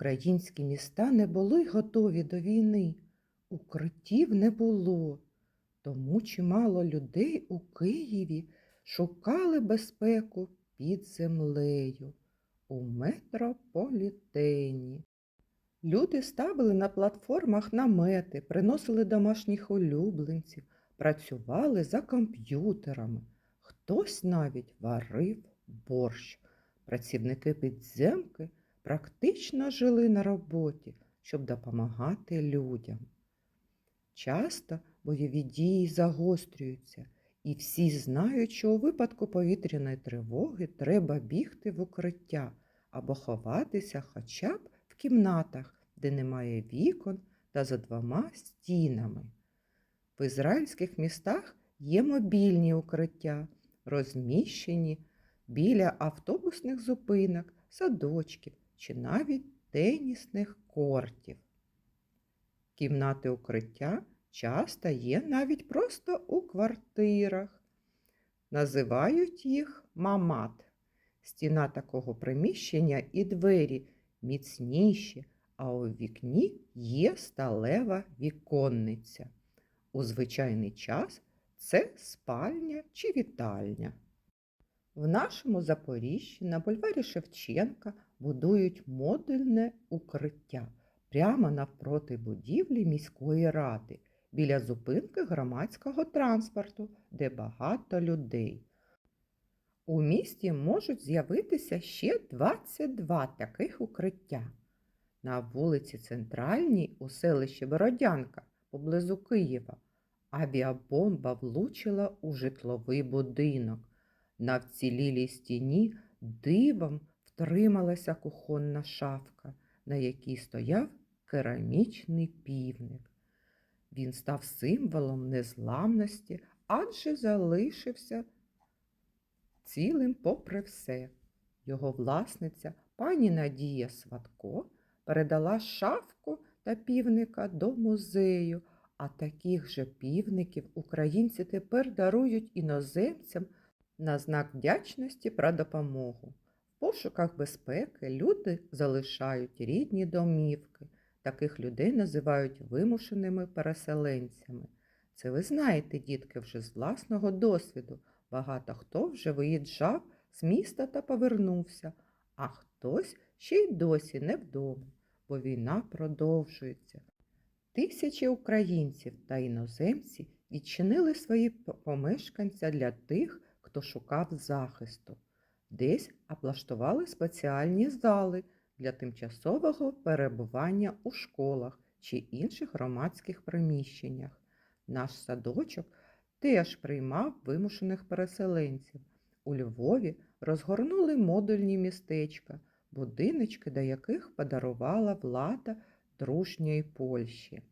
Українські міста не були готові до війни, укриттів не було, тому чимало людей у Києві шукали безпеку під землею у метрополітені. Люди ставили на платформах намети, приносили домашніх улюбленців, працювали за комп'ютерами. Хтось навіть варив борщ. Працівники підземки практично жили на роботі, щоб допомагати людям. Часто бойові дії загострюються, і всі знають, що у випадку повітряної тривоги треба бігти в укриття або ховатися хоча б в кімнатах, де немає вікон та за двома стінами. В ізраїльських містах є мобільні укриття, розміщені біля автобусних зупинок, садочків чи навіть тенісних кортів. Кімнати укриття часто є навіть просто у квартирах. Називають їх мамат. Стіна такого приміщення і двері міцніші, а у вікні є сталева віконниця. У звичайний час це спальня чи вітальня. В нашому Запоріжжі на бульварі Шевченка будують модульне укриття прямо навпроти будівлі міської ради, біля зупинки громадського транспорту, де багато людей. У місті можуть з'явитися ще 22 таких укриття. На вулиці Центральній у селищі Бородянка поблизу Києва авіабомба влучила у житловий будинок. На вцілілій стіні дивом втрималася кухонна шафка, на якій стояв керамічний півник. Він став символом незламності, адже залишився цілим попри все. Його власниця, пані Надія Сватко, передала шафку та півника до музею, а таких же півників українці тепер дарують іноземцям на знак вдячності про допомогу. В пошуках безпеки люди залишають рідні домівки. Таких людей називають вимушеними переселенцями. Це ви знаєте, дітки, вже з власного досвіду. Багато хто вже виїжджав з міста та повернувся, а хтось ще й досі не вдома, бо війна продовжується. Тисячі українців та іноземці відчинили свої помешканця для тих, хто шукав захисту. Десь облаштували спеціальні зали для тимчасового перебування у школах чи інших громадських приміщеннях. Наш садочок теж приймав вимушених переселенців. У Львові розгорнули модульні містечка, будиночки, до яких подарувала влада дружньої Польщі.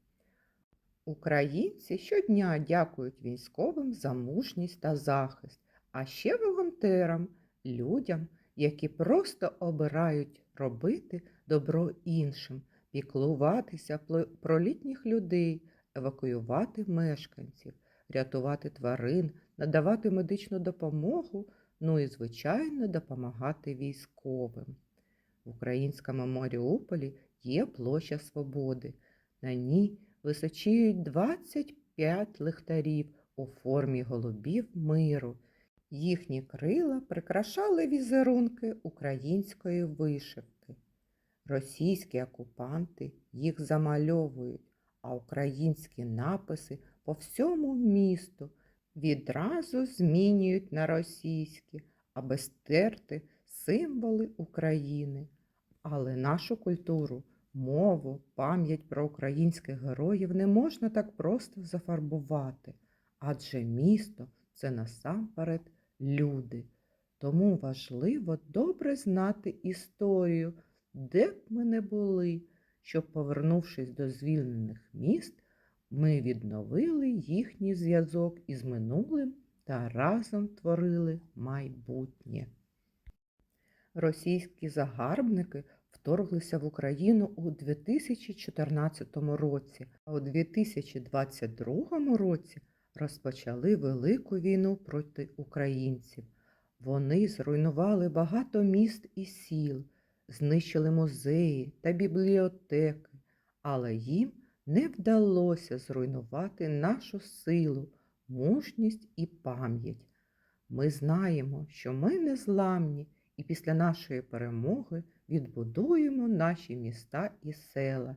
Українці щодня дякують військовим за мужність та захист, а ще волонтерам, людям, які просто обирають робити добро іншим, піклуватися про літніх людей, евакуювати мешканців, рятувати тварин, надавати медичну допомогу, ну і, звичайно, допомагати військовим. В українському Маріуполі є площа Свободи. На ній височіють 25 лихтарів у формі голубів миру. Їхні крила прикрашали візерунки української вишивки. Російські окупанти їх замальовують, а українські написи по всьому місту відразу змінюють на російські, аби стерти символи України. Але нашу культуру, мову, пам'ять про українських героїв не можна так просто зафарбувати, адже місто це насамперед люди. Тому важливо добре знати історію, де б ми не були, щоб, повернувшись до звільнених міст, ми відновили їхній зв'язок із минулим та разом творили майбутнє. Російські загарбники вторглися в Україну у 2014 році, а у 2022 році розпочали велику війну проти українців. Вони зруйнували багато міст і сіл, знищили музеї та бібліотеки, але їм не вдалося зруйнувати нашу силу, мужність і пам'ять. Ми знаємо, що ми незламні, і після нашої перемоги відбудуємо наші міста і села,